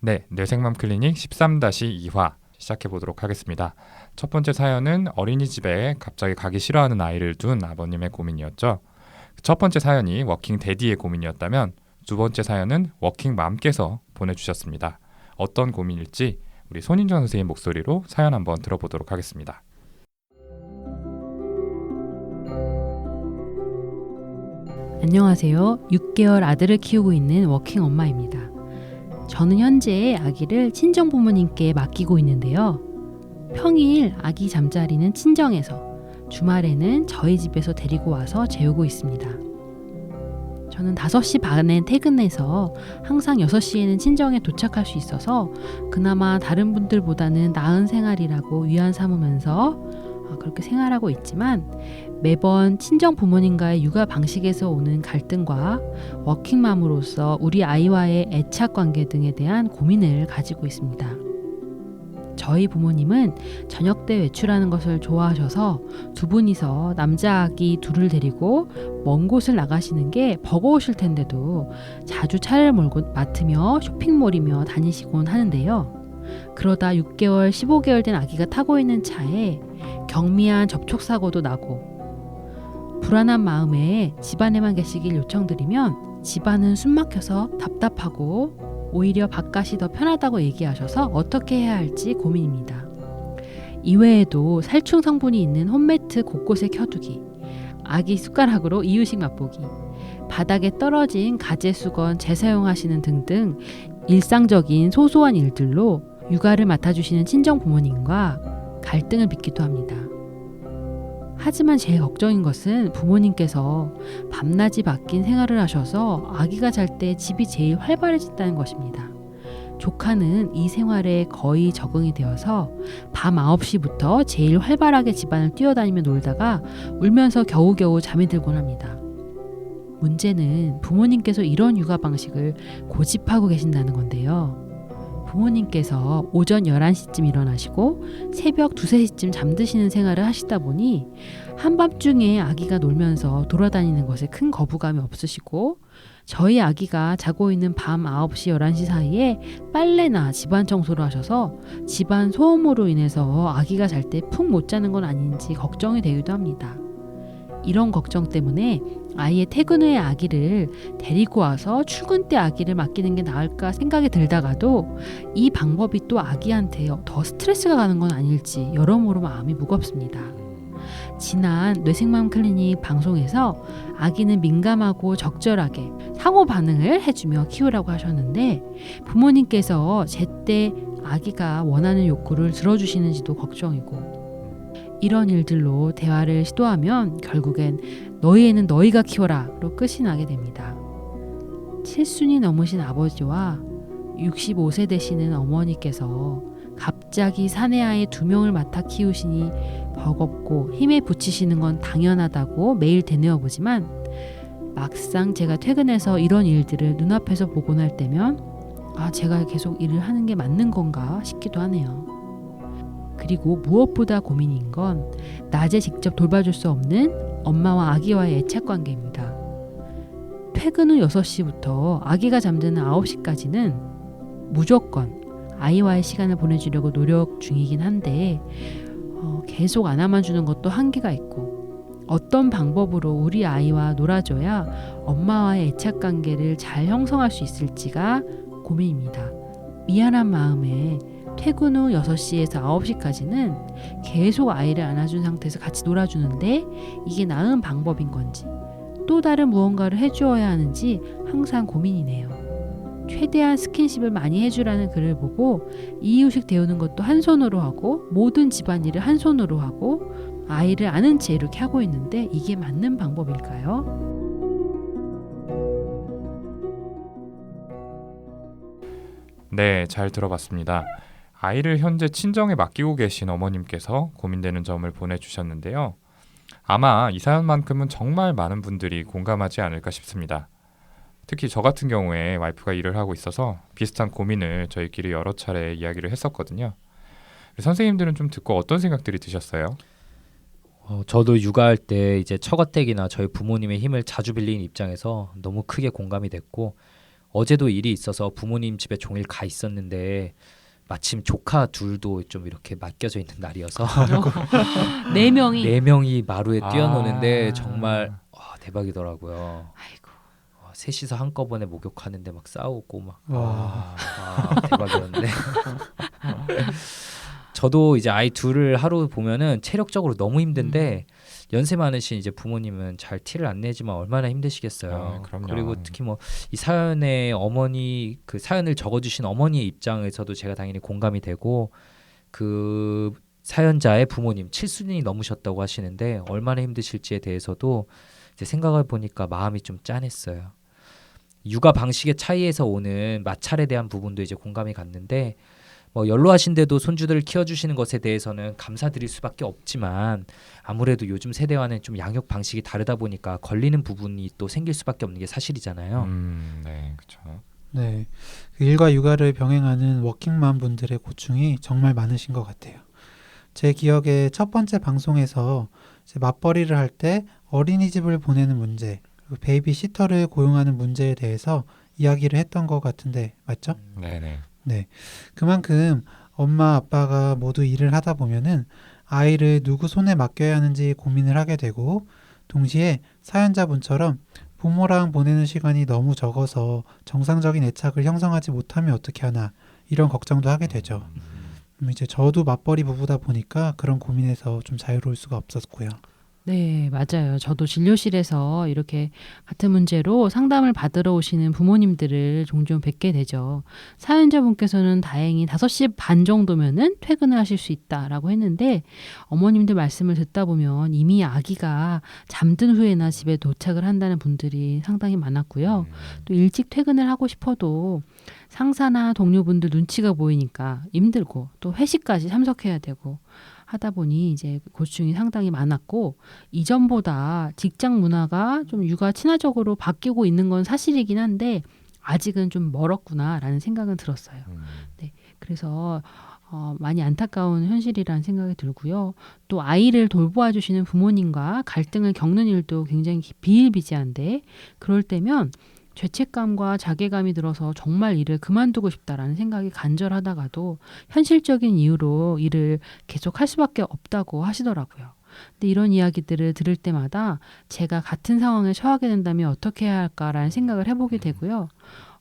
네, 뇌생맘 클리닉 13-2화 시작해 보도록 하겠습니다. 첫 번째 사연은 어린이집에 갑자기 가기 싫어하는 아이를 둔 아버님의 고민이었죠. 첫 번째 사연이 워킹 데디의 고민이었다면 두 번째 사연은 워킹 맘께서 보내주셨습니다. 어떤 고민일지 우리 손인정 선생님 목소리로 사연 한번 들어보도록 하겠습니다. 안녕하세요. 6개월 아들을 키우고 있는 워킹 엄마입니다. 저는 현재 아기를 친정 부모님께 맡기고 있는데요. 평일 아기 잠자리는 친정에서, 주말에는 저희 집에서 데리고 와서 재우고 있습니다. 저는 5시 반에 퇴근해서 항상 6시에는 친정에 도착할 수 있어서 그나마 다른 분들보다는 나은 생활이라고 위안 삼으면서 어, 그렇게 생활하고 있지만 매번 친정 부모님과의 육아 방식에서 오는 갈등과 워킹맘으로서 우리 아이와의 애착 관계 등에 대한 고민을 가지고 있습니다. 저희 부모님은 저녁 때 외출하는 것을 좋아하셔서 두 분이서 남자 아기 둘을 데리고 먼 곳을 나가시는 게 버거우실 텐데도 자주 차를 몰고 맡으며 쇼핑몰이며 다니시곤 하는데요. 그러다 6개월, 15개월 된 아기가 타고 있는 차에 경미한 접촉 사고도 나고 불안한 마음에 집안에만 계시길 요청드리면 집안은 숨막혀서 답답하고 오히려 바깥이 더 편하다고 얘기하셔서 어떻게 해야 할지 고민입니다. 이외에도 살충 성분이 있는 홈매트 곳곳에 켜두기, 아기 숟가락으로 이유식 맛보기, 바닥에 떨어진 가재 수건 재사용하시는 등등 일상적인 소소한 일들로 육아를 맡아주시는 친정 부모님과 갈등을 빚기도 합니다. 하지만 제일 걱정인 것은 부모님께서 밤낮이 바뀐 생활을 하셔서 아기가 잘 때 집이 제일 활발해진다는 것입니다. 조카는 이 생활에 거의 적응이 되어서 밤 9시부터 제일 활발하게 집안을 뛰어다니며 놀다가 울면서 겨우겨우 잠이 들곤 합니다. 문제는 부모님께서 이런 육아 방식을 고집하고 계신다는 건데요. 부모님께서 오전 11시쯤 일어나시고 새벽 2, 3시쯤 잠드시는 생활을 하시다 보니 한밤중에 아기가 놀면서 돌아다니는 것에 큰 거부감이 없으시고 저희 아기가 자고 있는 밤 9시, 11시 사이에 빨래나 집안 청소를 하셔서 집안 소음으로 인해서 아기가 잘 때 푹 못 자는 건 아닌지 걱정이 되기도 합니다. 이런 걱정 때문에 아이의 퇴근 후에 아기를 데리고 와서 출근 때 아기를 맡기는 게 나을까 생각이 들다가도 이 방법이 또 아기한테 더 스트레스가 가는 건 아닐지 여러모로 마음이 무겁습니다. 지난 뇌생맘 클리닉 방송에서 아기는 민감하고 적절하게 상호 반응을 해주며 키우라고 하셨는데 부모님께서 제때 아기가 원하는 욕구를 들어주시는지도 걱정이고 이런 일들로 대화를 시도하면 결국엔 너희 애는 너희가 키워라로 끝이 나게 됩니다. 칠순이 넘으신 아버지와 65세 되시는 어머니께서 갑자기 사내아이 두 명을 맡아 키우시니 버겁고 힘에 부치시는 건 당연하다고 매일 되뇌어 보지만 막상 제가 퇴근해서 이런 일들을 눈앞에서 보고 날 때면 아 제가 계속 일을 하는 게 맞는 건가 싶기도 하네요. 그리고 무엇보다 고민인 건 낮에 직접 돌봐줄 수 없는 엄마와 아기와의 애착 관계입니다. 퇴근 후 6시부터 아기가 잠드는 9시까지는 무조건 아이와의 시간을 보내주려고 노력 중이긴 한데 어, 계속 안아만 주는 것도 한계가 있고 어떤 방법으로 우리 아이와 놀아줘야 엄마와의 애착 관계를 잘 형성할 수 있을지가 고민입니다. 미안한 마음에 퇴근 후 6시에서 9시까지는 계속 아이를 안아준 상태에서 같이 놀아주는데 이게 나은 방법인 건지 또 다른 무언가를 해주어야 하는지 항상 고민이네요. 최대한 스킨십을 많이 해주라는 글을 보고 이유식 데우는 것도 한 손으로 하고 모든 집안일을 한 손으로 하고 아이를 아는 채 이렇게 하고 있는데 이게 맞는 방법일까요? 네, 잘 들어봤습니다. 아이를 현재 친정에 맡기고 계신 어머님께서 고민되는 점을 보내주셨는데요. 아마 이 사연만큼은 정말 많은 분들이 공감하지 않을까 싶습니다. 특히 저 같은 경우에 와이프가 일을 하고 있어서 비슷한 고민을 저희끼리 여러 차례 이야기를 했었거든요. 선생님들은 좀 듣고 어떤 생각들이 드셨어요? 어, 저도 육아할 때 이제 처가댁이나 저희 부모님의 힘을 자주 빌린 입장에서 너무 크게 공감이 됐고 어제도 일이 있어서 부모님 집에 종일 가 있었는데 마침 조카 둘도 좀 이렇게 맡겨져 있는 날이어서 네 명이 네 명이 마루에 뛰어노는데 아. 정말 와, 대박이더라고요. 아이고 와, 셋이서 한꺼번에 목욕하는데 막 싸우고 막 와. 아, 대박이었는데. 저도 이제 아이 둘을 하루 보면은 체력적으로 너무 힘든데 연세 많으신 이제 부모님은 잘 티를 안 내지만 얼마나 힘드시겠어요. 아. 그리고 특히 뭐 이 사연의 어머니 그 사연을 적어주신 어머니의 입장에서도 제가 당연히 공감이 되고 그 사연자의 부모님 칠순이 넘으셨다고 하시는데 얼마나 힘드실지에 대해서도 이제 생각을 보니까 마음이 좀 짠했어요. 육아 방식의 차이에서 오는 마찰에 대한 부분도 이제 공감이 갔는데 뭐 연로하신데도 손주들을 키워주시는 것에 대해서는 감사드릴 수밖에 없지만 아무래도 요즘 세대와는 좀 양육 방식이 다르다 보니까 걸리는 부분이 또 생길 수밖에 없는 게 사실이잖아요. 음, 네, 그렇죠. 네. 그 일과 육아를 병행하는 워킹맘 분들의 고충이 정말 많으신 것 같아요. 제 기억에 첫 번째 방송에서 맞벌이를 할 때 어린이집을 보내는 문제, 베이비 시터를 고용하는 문제에 대해서 이야기를 했던 것 같은데 맞죠? 네, 네. 그만큼 엄마 아빠가 모두 일을 하다 보면은 아이를 누구 손에 맡겨야 하는지 고민을 하게 되고 동시에 사연자분처럼 부모랑 보내는 시간이 너무 적어서 정상적인 애착을 형성하지 못하면 어떻게 하나 이런 걱정도 하게 되죠. 음, 이제 저도 맞벌이 부부다 보니까 그런 고민에서 좀 자유로울 수가 없었고요. 네, 맞아요. 저도 진료실에서 이렇게 같은 문제로 상담을 받으러 오시는 부모님들을 종종 뵙게 되죠. 사연자분께서는 다행히 5시 반 정도면은 퇴근을 하실 수 있다라고 했는데 어머님들 말씀을 듣다 보면 이미 아기가 잠든 후에나 집에 도착을 한다는 분들이 상당히 많았고요. 음. 또 일찍 퇴근을 하고 싶어도 상사나 동료분들 눈치가 보이니까 힘들고 또 회식까지 참석해야 되고 하다 보니 이제 고충이 상당히 많았고 이전보다 직장 문화가 좀 육아 친화적으로 바뀌고 있는 건 사실이긴 한데 아직은 좀 멀었구나라는 생각은 들었어요. 음. 그래서 어, 많이 안타까운 현실이라는 생각이 들고요. 또 아이를 돌보아 주시는 부모님과 갈등을 겪는 일도 굉장히 기- 비일비재한데 그럴 때면 죄책감과 자괴감이 들어서 정말 일을 그만두고 싶다라는 생각이 간절하다가도 현실적인 이유로 일을 계속 할 수밖에 없다고 하시더라고요. 근데 이런 이야기들을 들을 때마다 제가 같은 상황에 처하게 된다면 어떻게 해야 할까라는 생각을 해보게 되고요.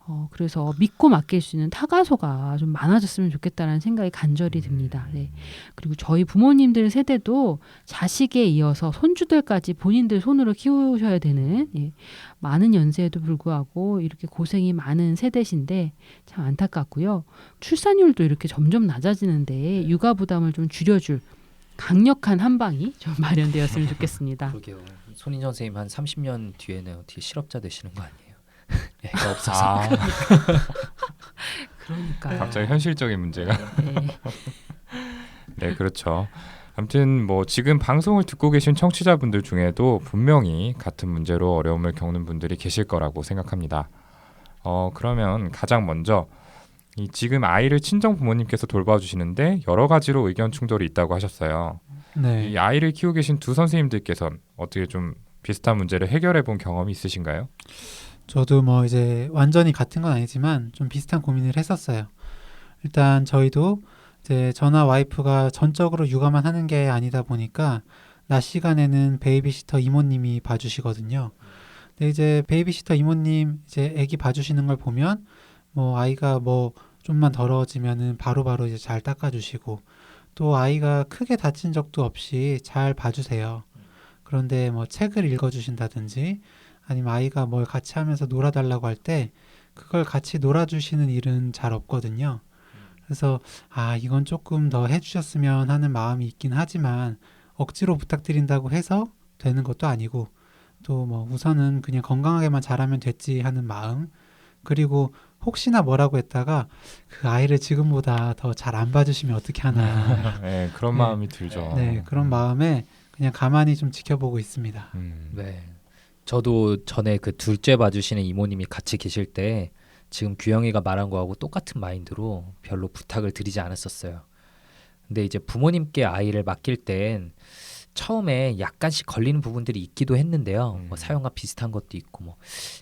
어, 그래서 믿고 맡길 수 있는 타가소가 좀 많아졌으면 좋겠다라는 생각이 간절히 듭니다. 네. 그리고 저희 부모님들 세대도 자식에 이어서 손주들까지 본인들 손으로 키우셔야 되는 예, 많은 연세에도 불구하고 이렇게 고생이 많은 세대신데 참 안타깝고요. 출산율도 이렇게 점점 낮아지는데 육아 부담을 좀 줄여줄 강력한 한방이 좀 마련되었으면 좋겠습니다. 그러게요. 손인 선생님 한 30년 뒤에는 어떻게 실업자 되시는 거 아니에요? 애가 없어서. 아, 그러니까 갑자기 현실적인 문제가. 네. 네, 그렇죠. 아무튼 뭐 지금 방송을 듣고 계신 청취자분들 중에도 분명히 같은 문제로 어려움을 겪는 분들이 계실 거라고 생각합니다. 어, 그러면 가장 먼저 이 지금 아이를 친정 부모님께서 돌봐주시는데 여러 가지로 의견 충돌이 있다고 하셨어요. 네. 이 아이를 키우고 계신 두 선생님들께서는 어떻게 좀 비슷한 문제를 해결해 본 경험이 있으신가요? 저도 뭐 이제 완전히 같은 건 아니지만 좀 비슷한 고민을 했었어요. 일단 저희도 이제 저나 와이프가 전적으로 육아만 하는 게 아니다 보니까 낮 시간에는 베이비시터 이모님이 봐주시거든요. 근데 이제 베이비시터 이모님 이제 아기 봐주시는 걸 보면 뭐 아이가 뭐 좀만 더러워지면은 바로바로 이제 잘 닦아주시고 또 아이가 크게 다친 적도 없이 잘 봐주세요. 그런데 뭐 책을 읽어주신다든지 아니면 아이가 뭘 같이 하면서 놀아달라고 할 때 그걸 같이 놀아주시는 일은 잘 없거든요. 그래서 아 이건 조금 더 해주셨으면 하는 마음이 있긴 하지만 억지로 부탁드린다고 해서 되는 것도 아니고 또 뭐 우선은 그냥 건강하게만 자라면 됐지 하는 마음 그리고 혹시나 뭐라고 했다가 그 아이를 지금보다 더 잘 안 봐주시면 어떻게 하나 네, 그런 네. 마음이 들죠. 네 그런 마음에 그냥 가만히 좀 지켜보고 있습니다. 음. 네. 저도 전에 그 둘째 봐주시는 이모님이 같이 계실 때 지금 규영이가 말한 거하고 똑같은 마인드로 별로 부탁을 드리지 않았었어요. 근데 이제 부모님께 아이를 맡길 땐 처음에 약간씩 걸리는 부분들이 있기도 했는데요. 음. 뭐 사용과 비슷한 것도 있고 뭐.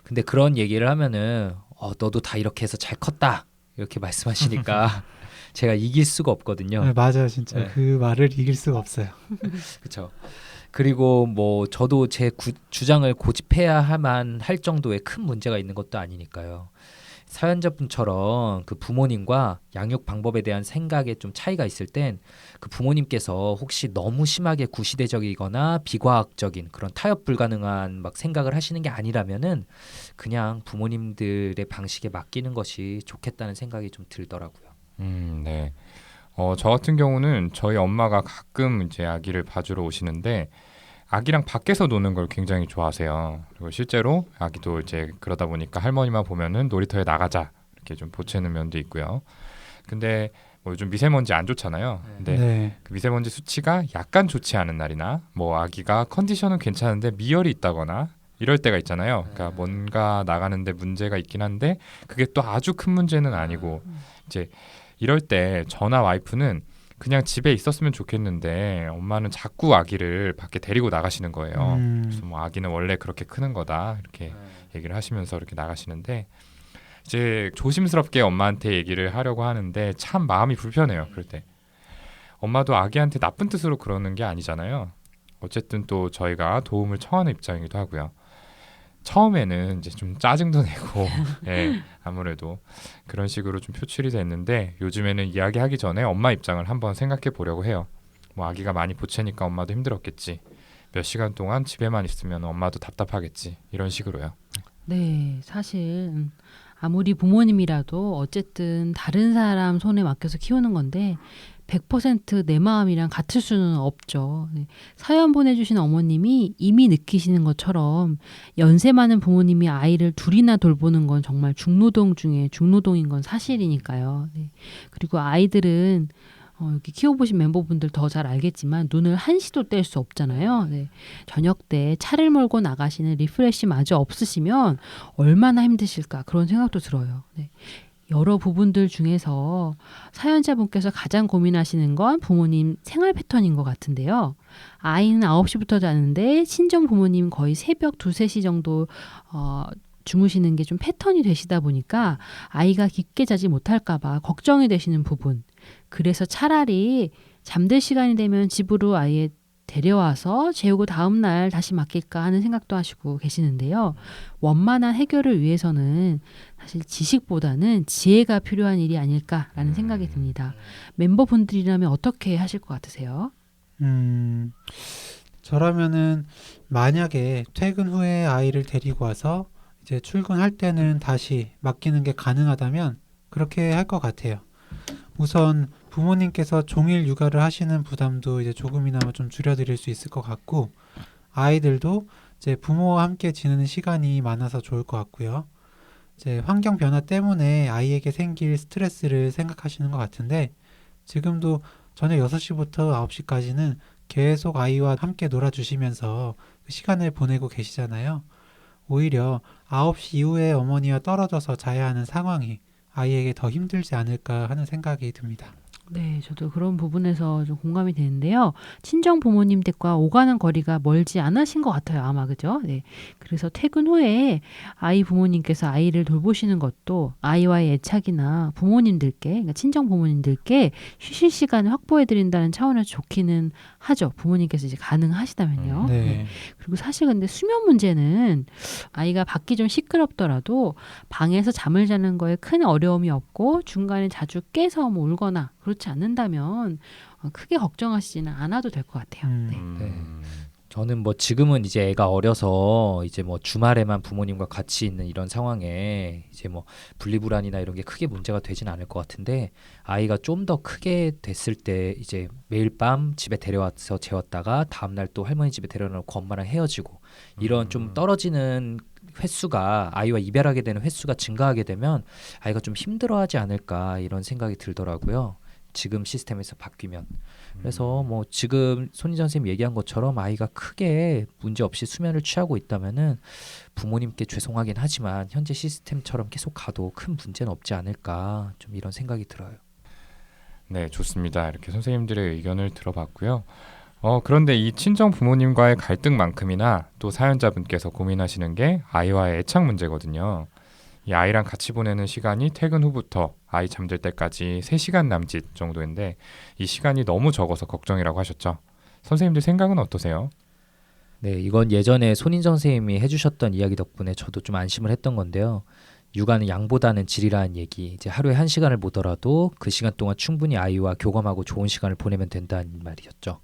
근데 그런 얘기를 하면은 어, 너도 다 이렇게 해서 잘 컸다 이렇게 말씀하시니까 제가 이길 수가 없거든요. 네, 맞아요, 진짜 네. 그 말을 이길 수가 없어요. 그렇죠. 그리고 뭐 저도 제 구- 주장을 고집해야만 할 정도의 큰 문제가 있는 것도 아니니까요. 사연자분처럼 그 부모님과 양육 방법에 대한 생각에 좀 차이가 있을 땐 그 부모님께서 혹시 너무 심하게 구시대적이거나 비과학적인 그런 타협 불가능한 막 생각을 하시는 게 아니라면은 그냥 부모님들의 방식에 맡기는 것이 좋겠다는 생각이 좀 들더라고요. 음, 네. 어, 저 같은 경우는 저희 엄마가 가끔 이제 아기를 봐주러 오시는데 아기랑 밖에서 노는 걸 굉장히 좋아하세요. 그리고 실제로 아기도 이제 그러다 보니까 할머니만 보면은 놀이터에 나가자 이렇게 좀 보채는 면도 있고요. 근데 뭐 요즘 미세먼지 안 좋잖아요. 근데 네. 그 미세먼지 수치가 약간 좋지 않은 날이나 뭐 아기가 컨디션은 괜찮은데 미열이 있다거나 이럴 때가 있잖아요. 그러니까 뭔가 나가는데 문제가 있긴 한데 그게 또 아주 큰 문제는 아니고 이제 이럴 때 저나 와이프는 그냥 집에 있었으면 좋겠는데 엄마는 자꾸 아기를 밖에 데리고 나가시는 거예요. 음, 그래서 뭐 아기는 원래 그렇게 크는 거다 이렇게 얘기를 하시면서 이렇게 나가시는데 이제 조심스럽게 엄마한테 얘기를 하려고 하는데 참 마음이 불편해요. 그럴 때 엄마도 아기한테 나쁜 뜻으로 그러는 게 아니잖아요. 어쨌든 또 저희가 도움을 청하는 입장이기도 하고요. 처음에는 이제 좀 짜증도 내고 예, 아무래도 그런 식으로 좀 표출이 됐는데 요즘에는 이야기하기 전에 엄마 입장을 한번 생각해 보려고 해요. 뭐 아기가 많이 보채니까 엄마도 힘들었겠지. 몇 시간 동안 집에만 있으면 엄마도 답답하겠지. 이런 식으로요. 네, 사실 음, 아무리 부모님이라도 어쨌든 다른 사람 손에 맡겨서 키우는 건데 100%내 마음이랑 같을 수는 없죠. 네. 사연 보내주신 어머님이 이미 느끼시는 것처럼 연세 많은 부모님이 아이를 둘이나 돌보는 건 정말 중노동 중에 중노동인 건 사실이니까요. 네. 그리고 아이들은 어, 여기 키워보신 멤버분들 더 잘 알겠지만 눈을 한시도 뗄 수 없잖아요. 네. 저녁 때 차를 몰고 나가시는 리프레시 마저 없으시면 얼마나 힘드실까 그런 생각도 들어요. 네. 여러 부분들 중에서 사연자분께서 가장 고민하시는 건 부모님 생활 패턴인 것 같은데요. 아이는 9시부터 자는데 친정 부모님 거의 새벽 2, 3시 정도 어, 주무시는 게 좀 패턴이 되시다 보니까 아이가 깊게 자지 못할까봐 걱정이 되시는 부분. 그래서 차라리 잠들 시간이 되면 집으로 아예 데려와서 재우고 다음 날 다시 맡길까 하는 생각도 하시고 계시는데요. 원만한 해결을 위해서는 사실 지식보다는 지혜가 필요한 일이 아닐까라는 생각이 듭니다. 멤버분들이라면 어떻게 하실 것 같으세요? 음, 저라면은 만약에 퇴근 후에 아이를 데리고 와서 이제 출근할 때는 다시 맡기는 게 가능하다면 그렇게 할 것 같아요. 우선 부모님께서 종일 육아를 하시는 부담도 이제 조금이나마 좀 줄여드릴 수 있을 것 같고 아이들도 이제 부모와 함께 지내는 시간이 많아서 좋을 것 같고요. 이제 환경 변화 때문에 아이에게 생길 스트레스를 생각하시는 것 같은데 지금도 저녁 6시부터 9시까지는 계속 아이와 함께 놀아주시면서 그 시간을 보내고 계시잖아요. 오히려 9시 이후에 어머니와 떨어져서 자야 하는 상황이 아이에게 더 힘들지 않을까 하는 생각이 듭니다. 네, 저도 그런 부분에서 좀 공감이 되는데요. 친정 부모님 댁과 오가는 거리가 멀지 않으신 것 같아요, 아마 그죠? 네. 그래서 퇴근 후에 아이 부모님께서 아이를 돌보시는 것도 아이와의 애착이나 부모님들께, 그러니까 친정 부모님들께 쉬실 시간을 확보해 드린다는 차원에서 좋기는 하죠. 부모님께서 이제 가능하시다면요. 음, 네. 그리고 사실 근데 수면 문제는 아이가 밖이 좀 시끄럽더라도 방에서 잠을 자는 거에 큰 어려움이 없고 중간에 자주 깨서 뭐 울거나 그렇지 않는다면 어, 크게 걱정하시지는 않아도 될 것 같아요. 음. 네. 음, 저는 뭐 지금은 이제 애가 어려서 이제 뭐 주말에만 부모님과 같이 있는 이런 상황에 이제 뭐 분리불안이나 이런 게 크게 문제가 되진 않을 것 같은데 아이가 좀 더 크게 됐을 때 이제 매일 밤 집에 데려와서 재웠다가 다음 날 또 할머니 집에 데려놓고 엄마랑 헤어지고 이런 좀 떨어지는 횟수가 아이와 이별하게 되는 횟수가 증가하게 되면 아이가 좀 힘들어하지 않을까 이런 생각이 들더라고요. 지금 시스템에서 바뀌면 그래서 뭐 지금 손희 선생님 얘기한 것처럼 아이가 크게 문제 없이 수면을 취하고 있다면은 부모님께 죄송하긴 하지만 현재 시스템처럼 계속 가도 큰 문제는 없지 않을까 좀 이런 생각이 들어요. 네, 좋습니다. 이렇게 선생님들의 의견을 들어봤고요. 어, 그런데 이 친정 부모님과의 갈등만큼이나 또 사연자분께서 고민하시는 게 아이와의 애착 문제거든요. 이 아이랑 같이 보내는 시간이 퇴근 후부터 아이 잠들 때까지 3시간 남짓 정도인데 이 시간이 너무 적어서 걱정이라고 하셨죠. 선생님들 생각은 어떠세요? 네, 이건 예전에 손인정 선생님이 해주셨던 이야기 덕분에 저도 좀 안심을 했던 건데요. 육아는 양보다는 질이라는 얘기. 이제 하루에 한 시간을 보더라도 그 시간 동안 충분히 아이와 교감하고 좋은 시간을 보내면 된다는 말이었죠.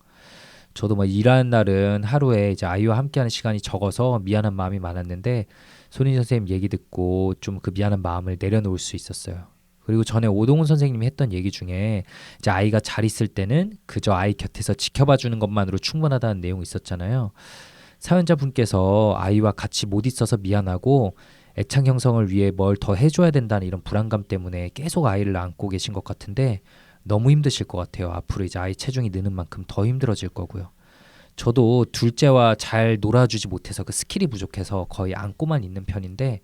저도 뭐 일하는 날은 하루에 이제 아이와 함께하는 시간이 적어서 미안한 마음이 많았는데 손인정 선생님 얘기 듣고 좀 그 미안한 마음을 내려놓을 수 있었어요. 그리고 전에 오동훈 선생님이 했던 얘기 중에 이제 아이가 잘 있을 때는 그저 아이 곁에서 지켜봐 주는 것만으로 충분하다는 내용이 있었잖아요. 사연자분께서 아이와 같이 못 있어서 미안하고 애착 형성을 위해 뭘 더 해줘야 된다는 이런 불안감 때문에 계속 아이를 안고 계신 것 같은데 너무 힘드실 것 같아요. 앞으로 이제 아이 체중이 느는 만큼 더 힘들어질 거고요. 저도 둘째와 잘 놀아주지 못해서 그 스킬이 부족해서 거의 안고만 있는 편인데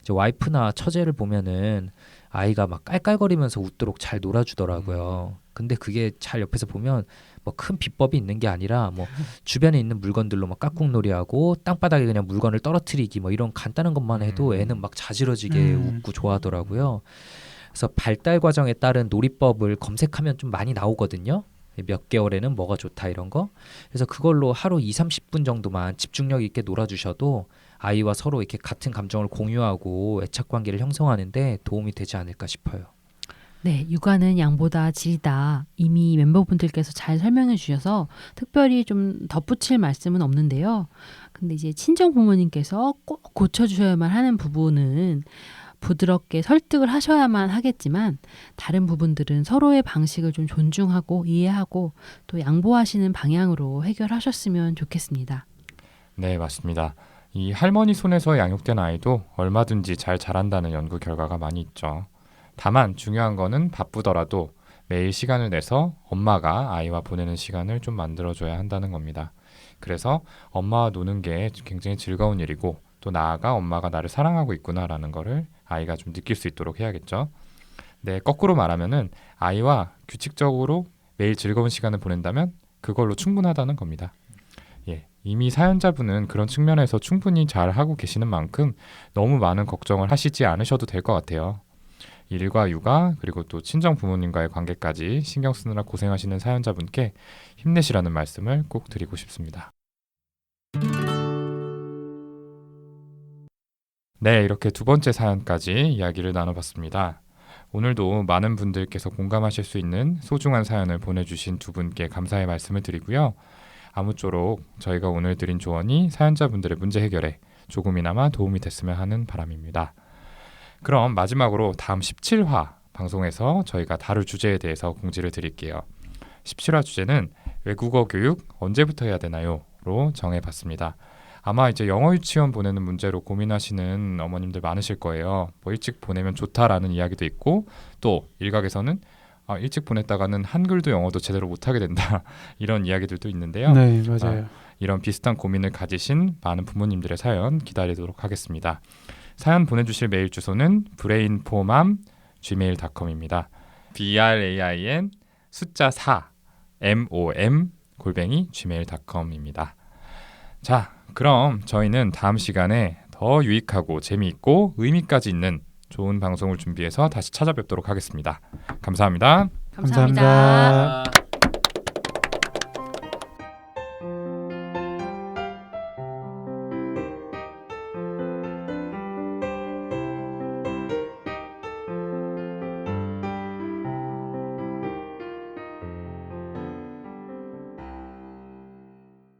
이제 와이프나 처제를 보면은 아이가 막 깔깔거리면서 웃도록 잘 놀아주더라고요. 근데 그게 잘 옆에서 보면 뭐 큰 비법이 있는 게 아니라 뭐 주변에 있는 물건들로 막 깍꿍놀이하고 땅바닥에 그냥 물건을 떨어뜨리기 뭐 이런 간단한 것만 해도 음. 애는 막 자지러지게 음. 웃고 좋아하더라고요. 그래서 발달 과정에 따른 놀이법을 검색하면 좀 많이 나오거든요. 몇 개월에는 뭐가 좋다 이런 거. 그래서 그걸로 하루 2, 30분 정도만 집중력 있게 놀아 주셔도 아이와 서로 이렇게 같은 감정을 공유하고 애착 관계를 형성하는데 도움이 되지 않을까 싶어요. 네, 육아는 양보다 질이다. 이미 멤버분들께서 잘 설명해 주셔서 특별히 좀 덧붙일 말씀은 없는데요. 근데 이제 친정 부모님께서 꼭 고쳐주셔야만 하는 부분은 부드럽게 설득을 하셔야만 하겠지만 다른 부분들은 서로의 방식을 좀 존중하고 이해하고 또 양보하시는 방향으로 해결하셨으면 좋겠습니다. 네, 맞습니다. 이 할머니 손에서 양육된 아이도 얼마든지 잘 자란다는 연구 결과가 많이 있죠. 다만 중요한 거는 바쁘더라도 매일 시간을 내서 엄마가 아이와 보내는 시간을 좀 만들어줘야 한다는 겁니다. 그래서 엄마와 노는 게 굉장히 즐거운 일이고 또 나아가 엄마가 나를 사랑하고 있구나라는 거를 아이가 좀 느낄 수 있도록 해야겠죠. 네, 거꾸로 말하면은 아이와 규칙적으로 매일 즐거운 시간을 보낸다면 그걸로 충분하다는 겁니다. 예, 이미 사연자분은 그런 측면에서 충분히 잘 하고 계시는 만큼 너무 많은 걱정을 하시지 않으셔도 될 것 같아요. 일과 육아 그리고 또 친정 부모님과의 관계까지 신경 쓰느라 고생하시는 사연자분께 힘내시라는 말씀을 꼭 드리고 싶습니다. 네, 이렇게 두 번째 사연까지 이야기를 나눠봤습니다. 오늘도 많은 분들께서 공감하실 수 있는 소중한 사연을 보내주신 두 분께 감사의 말씀을 드리고요. 아무쪼록 저희가 오늘 드린 조언이 사연자분들의 문제 해결에 조금이나마 도움이 됐으면 하는 바람입니다. 그럼 마지막으로 다음 17화 방송에서 저희가 다룰 주제에 대해서 공지를 드릴게요. 17화 주제는 외국어 교육 언제부터 해야 되나요?로 정해봤습니다. 아마 이제 영어 유치원 보내는 문제로 고민하시는 어머님들 많으실 거예요. 뭐 일찍 보내면 좋다라는 이야기도 있고 또 일각에서는 아, 일찍 보냈다가는 한글도 영어도 제대로 못하게 된다 이런 이야기들도 있는데요. 네, 맞아요. 이런 비슷한 고민을 가지신 많은 부모님들의 사연 기다리도록 하겠습니다. 사연 보내주실 메일 주소는 brainformam gmail.com입니다. b r a i n 숫자 4 m o m 골뱅이 gmail.com입니다. 자, 그럼 저희는 다음 시간에 더 유익하고 재미있고 의미까지 있는 좋은 방송을 준비해서 다시 찾아뵙도록 하겠습니다. 감사합니다. 감사합니다. 감사합니다.